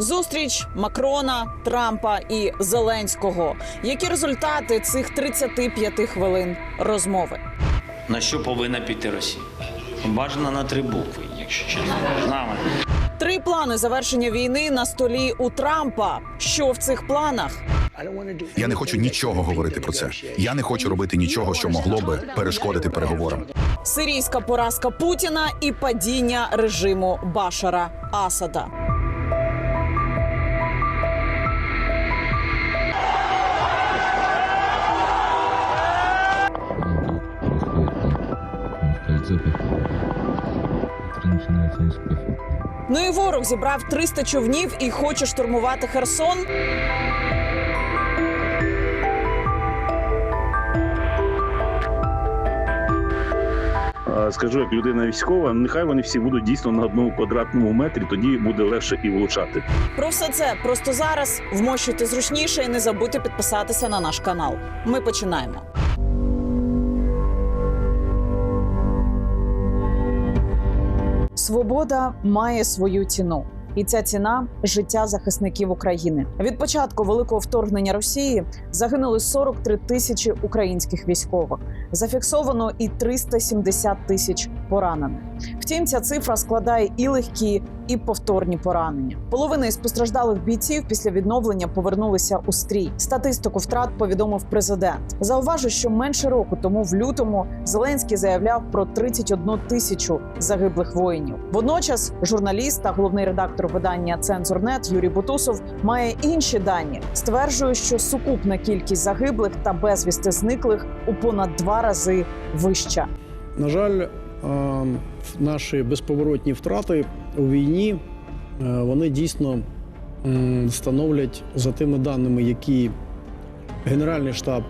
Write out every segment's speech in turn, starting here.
Зустріч Макрона, Трампа і Зеленського. Які результати цих 35 хвилин розмови? На що повинна піти Росія? Бажано на три букви, якщо чесно. З нами. Три плани завершення війни на столі у Трампа. Що в цих планах? Я не хочу нічого говорити про це. Я не хочу робити нічого, що могло би перешкодити переговорам. Сирійська поразка Путіна і падіння режиму Башара Асада. Ну ворог зібрав 300 човнів і хоче штурмувати Херсон. Скажу як людина військова, нехай вони всі будуть дійсно на одному квадратному метрі, тоді буде легше і влучати. Про все це просто зараз вмощуйте зручніше і не забудьте підписатися на наш канал. Ми починаємо. Свобода має свою ціну. І ця ціна життя захисників України. Від початку великого вторгнення Росії загинули 43 тисячі українських військових. Зафіксовано і 370 тисяч поранених. Втім, ця цифра складає і легкі, і повторні поранення. Половина із постраждалих бійців після відновлення повернулися у стрій. Статистику втрат повідомив президент. Зауважу, що менше року тому, в лютому, Зеленський заявляв про 31 тисячу загиблих воїнів. Водночас, журналіст та головний редактор видання Цензурнет Юрій Бутусов має інші дані. Стверджує, що сукупна кількість загиблих та безвісти зниклих у понад два рази вища. На жаль, е, наші безповоротні втрати у війні е, вони дійсно становлять за тими даними, які Генеральний штаб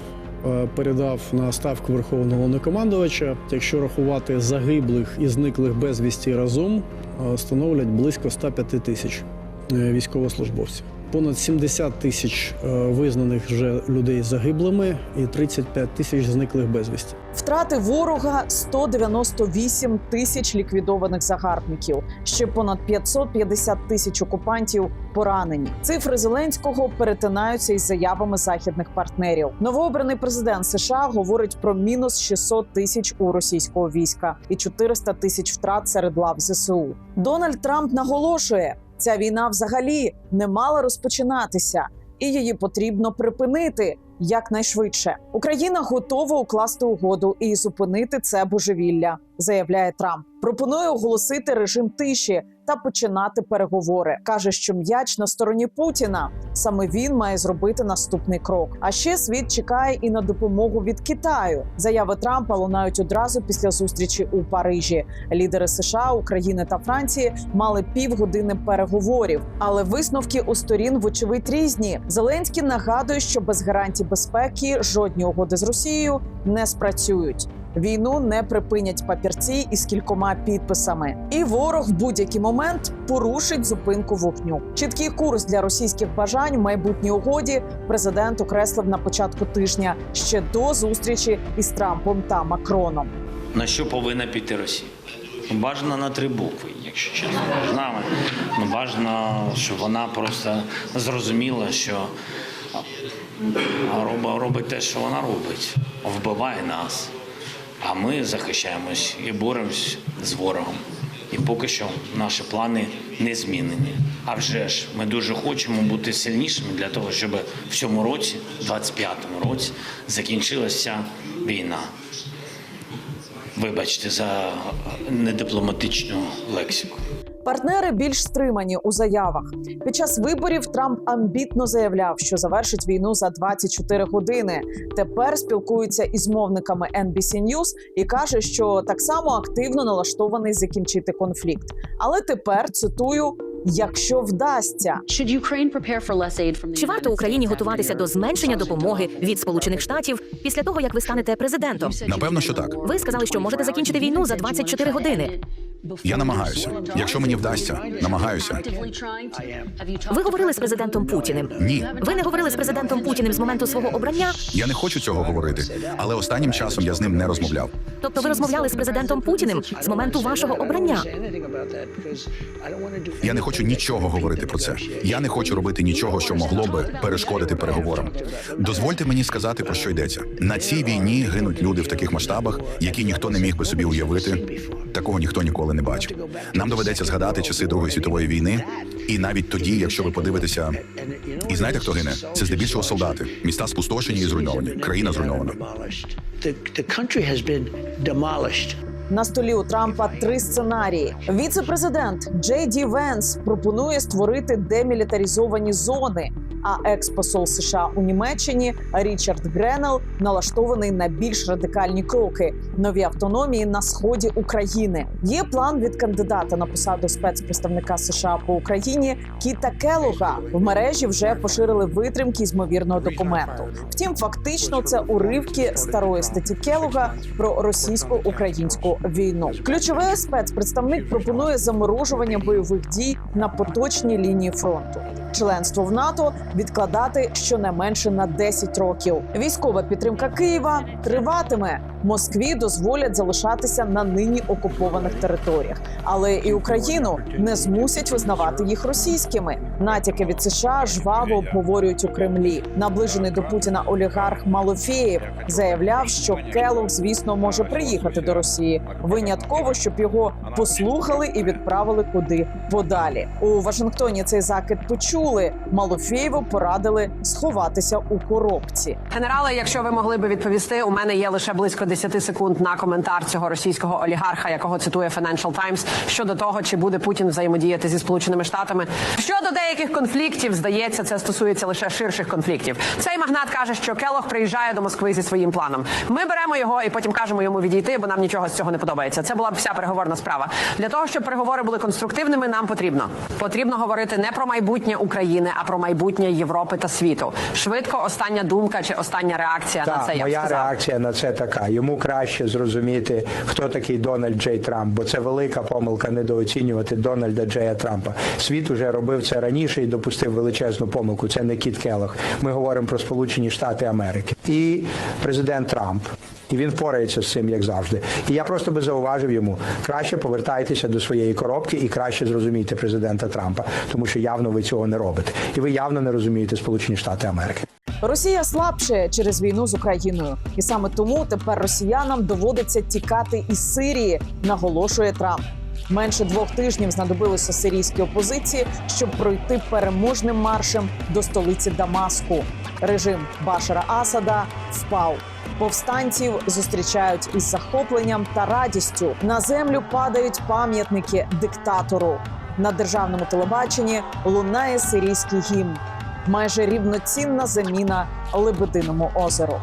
е, передав на ставку Верховного Головнокомандувача. Якщо рахувати загиблих і зниклих безвісті разом, е, становлять близько 105 тисяч військовослужбовців. Понад 70 тисяч е, визнаних вже людей загиблими і 35 тисяч зниклих безвісті. Втрати ворога 198 тисяч ліквідованих загарбників. Ще понад 550 тисяч окупантів поранені. Цифри Зеленського перетинаються із заявами західних партнерів. Новообраний президент США говорить про мінус 600 тисяч у російського війська і 400 тисяч втрат серед лав ЗСУ. Дональд Трамп наголошує, ця війна взагалі не мала розпочинатися, і її потрібно припинити якнайшвидше. Україна готова укласти угоду і зупинити це божевілля, заявляє Трамп. Пропонує оголосити режим тиші та починати переговори. каже, що м'яч на стороні Путіна. Саме він має зробити наступний крок. А ще світ чекає і на допомогу від Китаю. Заяви Трампа лунають одразу після зустрічі у Парижі. Лідери США, України та Франції мали півгодини переговорів, але висновки у сторін вочевидь різні. Зеленський нагадує, що без гарантій безпеки жодні угоди з Росією не спрацюють. Війну не припинять папірці із кількома підписами, і ворог в будь-який момент порушить зупинку вогню. Чіткий курс для російських бажань в майбутній угоді президент окреслив на початку тижня ще до зустрічі із Трампом та Макроном. На що повинна піти Росія? Бажано на три букви, якщо чесно. З нами. Ну, бажано, щоб вона просто зрозуміла, що робить, те, що вона робить, вбиває нас. А ми захищаємось і боремось з ворогом. І поки що наші плани не змінені. А вже ж ми дуже хочемо бути сильнішими для того, щоб в цьому році, 25-му році, закінчилася війна. Вибачте за недипломатичну лексику. Партнери більш стримані у заявах. Під час виборів Трамп амбітно заявляв, що завершить війну за 24 години. Тепер спілкується із мовниками NBC News і каже, що так само активно налаштований закінчити конфлікт. Але тепер цитую: якщо вдасться. Чи варто Україні готуватися до зменшення допомоги від Сполучених Штатів після того, як ви станете президентом? Напевно, що так. Ви сказали, що можете закінчити війну за 24 години. Я намагаюся. Якщо мені вдасться, намагаюся. Ви говорили з президентом Путіним. Ні, Ви не говорили з президентом Путіним з моменту свого обрання. я не хочу цього говорити, але останнім часом я з ним не розмовляв. Тобто ви розмовляли з президентом Путіним з моменту вашого обрання. Я не хочу нічого говорити про це. Я не хочу робити нічого, що могло би перешкодити переговорам. Дозвольте мені сказати про що йдеться. На цій війні гинуть люди в таких масштабах, які ніхто не міг би собі уявити. Такого ніхто ніколи не бачив. Нам доведеться згадати часи Другої світової війни, і навіть тоді, якщо ви подивитеся, і знаєте, хто гине? Це здебільшого солдати. Міста спустошені і зруйновані. Країна зруйнована. На столі у Трампа три сценарії. Віце-президент Джей Ді Венс пропонує створити демілітаризовані зони. А екс-посол США у Німеччині Річард Гренел налаштований на більш радикальні кроки нові автономії на сході України. Є план від кандидата на посаду спецпредставника США по Україні Кіта Келога. В мережі вже поширили витримки з ймовірного документу. Втім, фактично це уривки старої статті Келога про російсько-українську війну. Ключовий спецпредставник пропонує заморожування бойових дій на поточній лінії фронту. Членство в НАТО відкладати щонайменше на 10 років. Військова підтримка Києва триватиме. Москві дозволять залишатися на нині окупованих територіях, але і Україну не змусять визнавати їх російськими. Натяки від США жваво обговорюють у Кремлі. Наближений до Путіна олігарх Малофєєв заявляв, що Келог, звісно, може приїхати до Росії винятково, щоб його послухали і відправили куди подалі. У Вашингтоні цей закид почули. Малофєєву порадили сховатися у коробці. Генерали, якщо ви могли би відповісти, у мене є лише близько 10 секунд на коментар цього російського олігарха, якого цитує Financial Times, щодо того, чи буде Путін взаємодіяти зі сполученими штатами. Щодо деяких конфліктів, здається, це стосується лише ширших конфліктів. Цей магнат каже, що Келох приїжджає до Москви зі своїм планом. Ми беремо його і потім кажемо йому відійти, бо нам нічого з цього не подобається. Це була б вся переговорна справа. Для того щоб переговори були конструктивними, нам потрібно потрібно говорити не про майбутнє України, а про майбутнє Європи та світу. Швидко остання думка чи остання реакція на Так, це. Я б моя реакція на це така. Йому краще зрозуміти, хто такий Дональд Джей Трамп, бо це велика помилка недооцінювати Дональда Джея Трампа. Світ уже робив це раніше і допустив величезну помилку. Це не Кіт Келлог. Ми говоримо про Сполучені Штати Америки і президент Трамп. І він впорається з цим, як завжди. І я просто би зауважив йому, краще повертайтеся до своєї коробки і краще зрозумійте президента Трампа, тому що явно ви цього не робите. І ви явно не розумієте Сполучені Штати Америки. Росія слабше через війну з Україною, і саме тому тепер росіянам доводиться тікати із Сирії, наголошує Трамп. Менше двох тижнів знадобилося сирійській опозиції, щоб пройти переможним маршем до столиці Дамаску. Режим Башара Асада впав. Повстанців зустрічають із захопленням та радістю. На землю падають пам'ятники диктатору. На державному телебаченні лунає сирійський гімн. Майже рівноцінна заміна Лебединому озеру.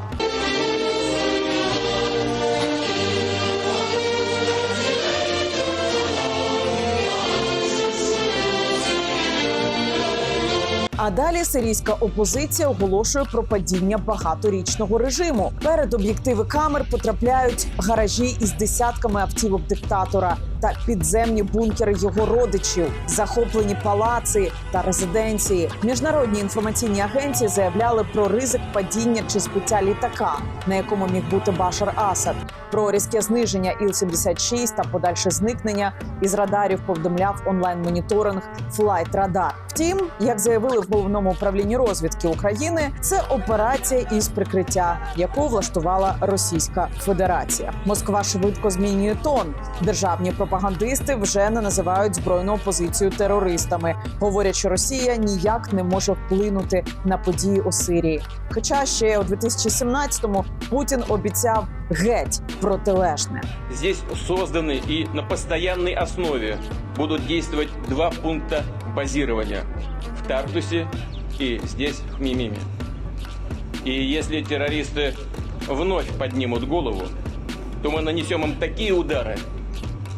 А далі сирійська опозиція оголошує про падіння багаторічного режиму. Перед об'єктиви камер потрапляють гаражі із десятками автівок диктатора та підземні бункери його родичів, захоплені палаци та резиденції. Міжнародні інформаційні агенції заявляли про ризик падіння чи збиття літака, на якому міг бути Башар Асад. Про різке зниження Іл-76 та подальше зникнення із радарів повідомляв онлайн-моніторинг Flight Radar. Втім, як заявили в головному управлінні розвідки України, це операція із прикриття, яку влаштувала Російська Федерація. Москва швидко змінює тон. Державні пропагандисти вже не називають збройну опозицію терористами. Говорять, що Росія ніяк не може вплинути на події у Сирії. Хоча ще у 2017-му Путін обіцяв геть протилежне. Здесь созданы и на постоянной основе будут действовать два пункта базирования в Тартусе и здесь, в Мимиме. И если террористы вновь поднимут голову, то мы нанесем им такие удары,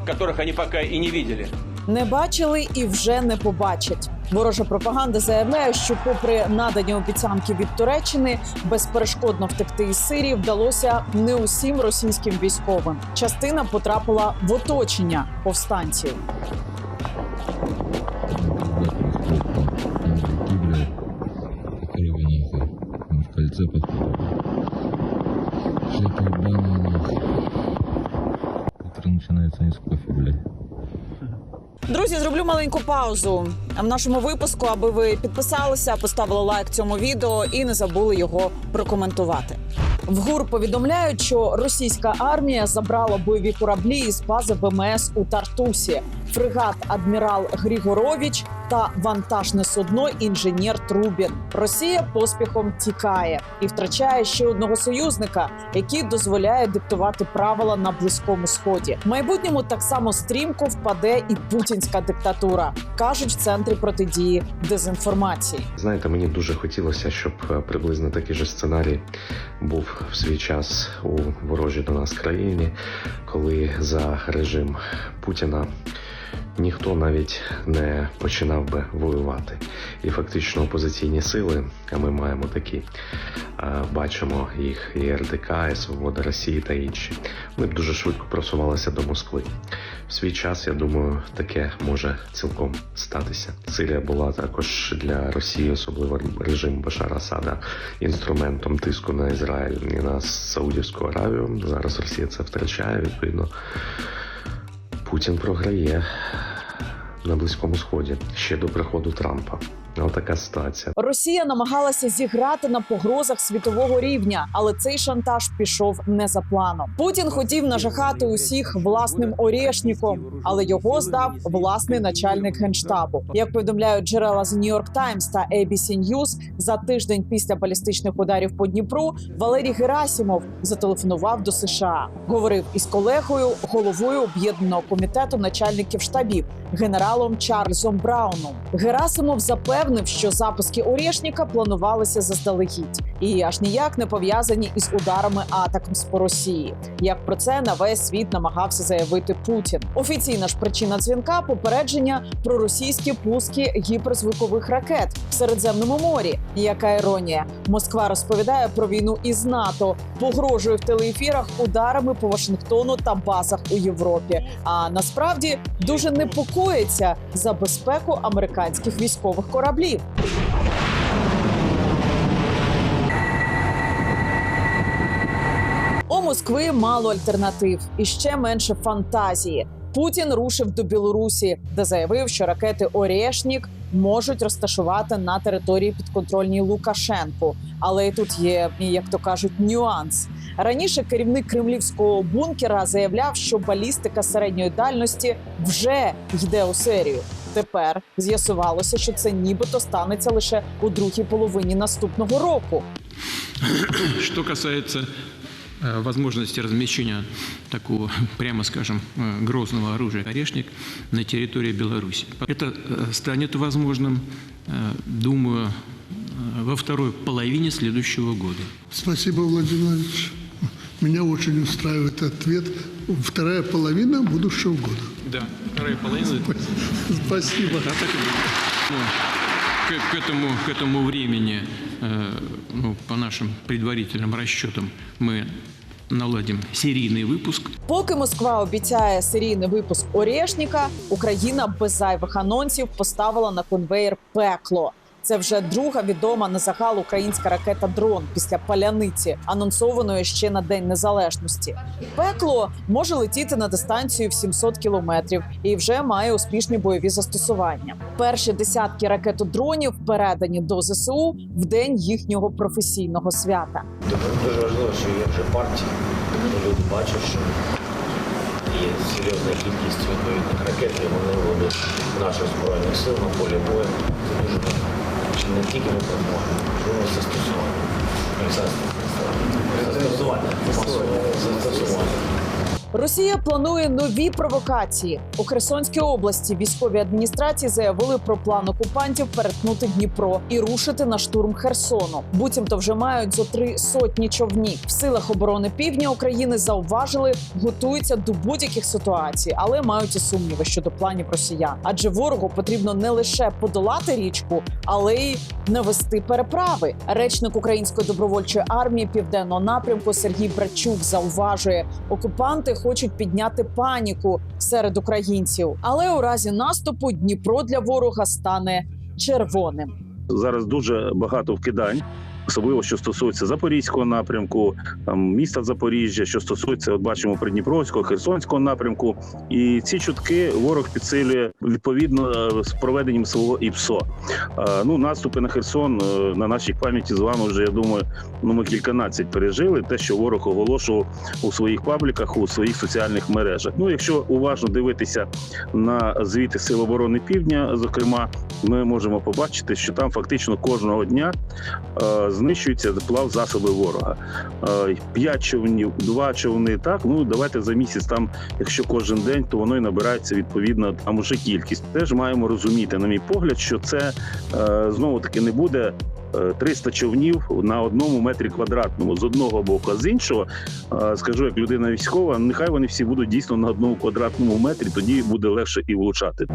которых они пока и не видели. Не бачили і вже не побачать. Ворожа пропаганда заявляє, що, попри надані обіцянки від Туреччини, безперешкодно втекти із Сирії вдалося не усім російським військовим. Частина потрапила в оточення повстанців. Зроблю маленьку паузу в нашому випуску, аби ви підписалися, поставили лайк цьому відео і не забули його прокоментувати. В ГУР повідомляють, що російська армія забрала бойові кораблі із бази ВМС у Тартусі, фрегат адмірал Грігорович та вантажне судно інженер Трубін. Росія поспіхом тікає і втрачає ще одного союзника, який дозволяє диктувати правила на близькому сході. В майбутньому так само стрімко впаде і путінська диктатура, кажуть в центрі протидії дезінформації. Знаєте, мені дуже хотілося, щоб е, приблизно такий же сценарій був в свій час у ворожій до нас країні, коли за режим Путіна ніхто навіть не починав би воювати. І фактично опозиційні сили, а ми маємо такі, е, бачимо їх і РДК, і Свобода Росії та інші. Вони б дуже швидко просувалися до Москви. В свій час, я думаю, таке може цілком статися. Сирія була також для Росії, особливо режим Башара Асада, інструментом тиску на Ізраїль і на Саудівську Аравію. Зараз Росія це втрачає. Відповідно, Путін програє на Близькому Сході ще до приходу Трампа. Ось така ситуація. Росія намагалася зіграти на погрозах світового рівня, але цей шантаж пішов не за планом. Путін хотів нажахати усіх власним орєшніком, але його здав власний начальник генштабу. Як повідомляють джерела з New York Times та ABC News, за тиждень після балістичних ударів по Дніпру Валерій Герасімов зателефонував до США. Говорив із колегою, головою об'єднаного комітету начальників штабів генералом Чарльзом Брауном. Герасимов запевнив, що запуски Орєшніка планувалися заздалегідь і аж ніяк не пов'язані із ударами атакамс по Росії. Як про це на весь світ намагався заявити Путін. Офіційна ж причина дзвінка попередження про російські пуски гіперзвукових ракет в Середземному морі. Яка іронія? Москва розповідає про війну із НАТО, погрожує в телеефірах ударами по Вашингтону та базах у Європі. А насправді дуже непокоїться за безпеку американських військових кораблів. У Москви мало альтернатив і ще менше фантазії. Путін рушив до Білорусі, де заявив, що ракети Орєшнік можуть розташувати на території підконтрольній Лукашенку. Але і тут є, як то кажуть, нюанс. Раніше керівник кремлівського бункера заявляв, що балістика середньої дальності вже йде у серію Тепер з'ясувалося, що це нібито станеться лише у другій половині наступного року. Что касается э, возможности размещения такого, прямо скажем, э, грозного оружия «Орешник» на территории Беларуси. Это э, станет возможным, э, думаю, э, во второй половине следующего года. Спасибо, Владимир Владимирович. Меня очень устраивает ответ. Вторая половина будущего года. Да, вторая половина. Спасибо. Да, так и будет. Ну, к, к этому, к этому времени, э, ну, по нашим предварительным расчетам, мы наладим серийный выпуск. Поки Москва обіцяє серійний випуск Орєшніка, Україна без зайвих анонсів поставила на конвейер пекло. Це вже друга відома на загал українська ракета дрон після паляниці, анонсованої ще на День Незалежності. Пекло може летіти на дистанцію в 700 кілометрів і вже має успішні бойові застосування. Перші десятки ракетодронів передані до ЗСУ в день їхнього професійного свята. Дуже важливо, що є вже партії. Люди бачать, що є серйозна кількість відповідних ракет, і вони наших збройних сил на полі бою. Це дуже важливо. Не тільки ми перемоги, можливо, застосування. Застосування. Застосування. Росія планує нові провокації у Херсонській області. Військові адміністрації заявили про план окупантів перетнути Дніпро і рушити на штурм Херсону. Буцімто вже мають зо три сотні човнів. В силах оборони півдня України зауважили, готуються до будь-яких ситуацій, але мають і сумніви щодо планів росіян. Адже ворогу потрібно не лише подолати річку, але й навести переправи. Речник української добровольчої армії південного напрямку Сергій Братчук зауважує, окупанти хочуть підняти паніку серед українців, але у разі наступу Дніпро для ворога стане червоним. Зараз дуже багато вкидань. Особливо що стосується запорізького напрямку, там міста Запоріжжя, що стосується, от бачимо Придніпровського, Херсонського напрямку, і ці чутки ворог підсилює відповідно е, з проведенням свого ІПСО. Е, Ну, наступи на Херсон е, на нашій пам'яті з вами вже я думаю, ну ми кільканадцять пережили. Те, що ворог оголошував у своїх пабліках, у своїх соціальних мережах. Ну, якщо уважно дивитися на звіти Сил оборони Півдня, зокрема, ми можемо побачити, що там фактично кожного дня знищуються плав засоби ворога. Е, П'ять човнів, два човни. Так ну давайте за місяць. Там, якщо кожен день, то воно і набирається відповідно там уже кількість. Теж маємо розуміти, на мій погляд, що це е, знову таки не буде. е, 300 човнів на одному метрі квадратному з одного боку, а з іншого е, скажу як людина військова. Нехай вони всі будуть дійсно на одному квадратному метрі. Тоді буде легше і влучати.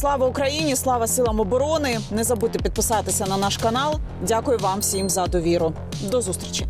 Слава Україні! Слава силам оборони! Не забудьте підписатися на наш канал. Дякую вам всім за довіру. До зустрічі.